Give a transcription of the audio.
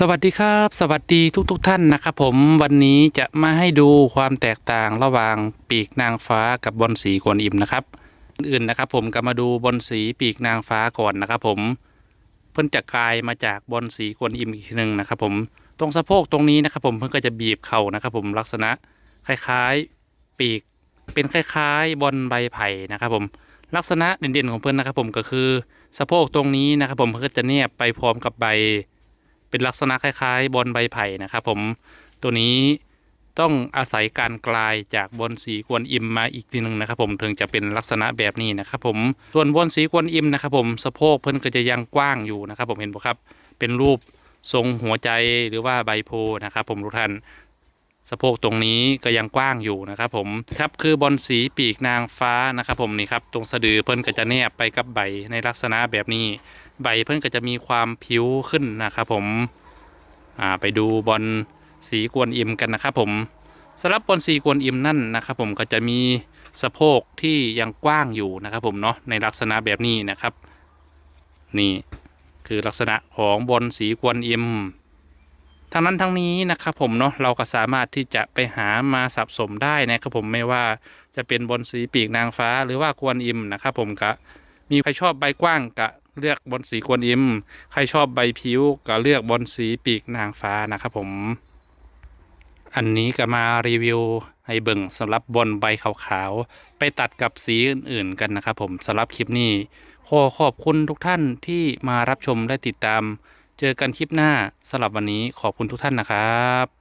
สวัสดีครับ สวัสดีทุกๆทท่านนะครับผมวันนี้จะมาให้ดูความแตกต่างระหว่างปีกนางฟ้ากับบอลสีกวนอิมนะครับอื่นๆนะครับผมก็มาดูบอลสีปีกนางฟ้าก่อนนะครับผมเพิ่นจะกลายมาจากบอลสีกวนอิมอีกทีหนึ่งนะครับผมตรงสะโพกตรงนี้นะครับผมเพิ่นก็จะบีบเข่านะครับผมลักษณะคล้ายๆปีกเป็นคล้ายๆบอลใบไผ่นะครับผมลักษณะเด่นๆของเพิ่นนะครับผมก็คือสะโพกตรงนี้นะครับผมเพิ่นก็จะเนียบไปพร้อมกับใบ เป็นลักษณะคล้ายๆ บอลใบไผ่นะครับผมตัวนี้ต้องอาศัยการกลายจากบอลสีกวนอิมมาอีกทีหนึ่งนะครับผมถึงจะเป็นลักษณะแบบนี้นะครับผมส่วนบอลสีกวนอิมนะครับผมสะโพกเพิ่นก็จะยังกว้างอยู่นะครับผมเห็นปะครับเป็นรูปทรงหัวใจหรือว่าใบโพธิ์นะครับผมทุกท่านสะโพกตรงนี้ก็ยังกว้างอยู่นะครับผมครับคือบอลสีปีกนางฟ้านะครับผมนี่ครับตรงสะดือเพิ่นก็จะแนบไปกับใบในลักษณะแบบนี้ ใบเพิ่นก็จะมีความผิวขึ้นนะครับผมอ่าไปดูบอลสีกวนอิมกันนะครับผมสำหรับบอลสีกวนอิมนั่นนะครับผมก็จะมีสะโพกที่ยังกว้างอยู่นะครับผมเนาะในลักษณะแบบนี้นะครับ นี่คือลักษณะของบอลสีกวนอิมทั้งนั้นทั้งนี้นะครับผมเนาะเราก็สามารถที่จะไปหามาสับสมได้นะครับผมไม่ว่าจะเป็นบอลสีปีกนางฟ้าหรือว่ากวนอิมนะครับผมก็มีใครชอบใบกว้างก็ เลือกบอลสีกวนอิม ใครชอบใบผิวก็เลือกบอลสีปีกนางฟ้านะครับผม อันนี้ก็มารีวิวให้เบิ่งสำหรับบอลใบขาวๆ ไปตัดกับสีอื่นๆกันนะครับผมสำหรับคลิปนี้ ขอขอบคุณทุกท่านที่มารับชมและติดตาม เจอกันคลิปหน้าสำหรับวันนี้ขอบคุณทุกท่านนะครับ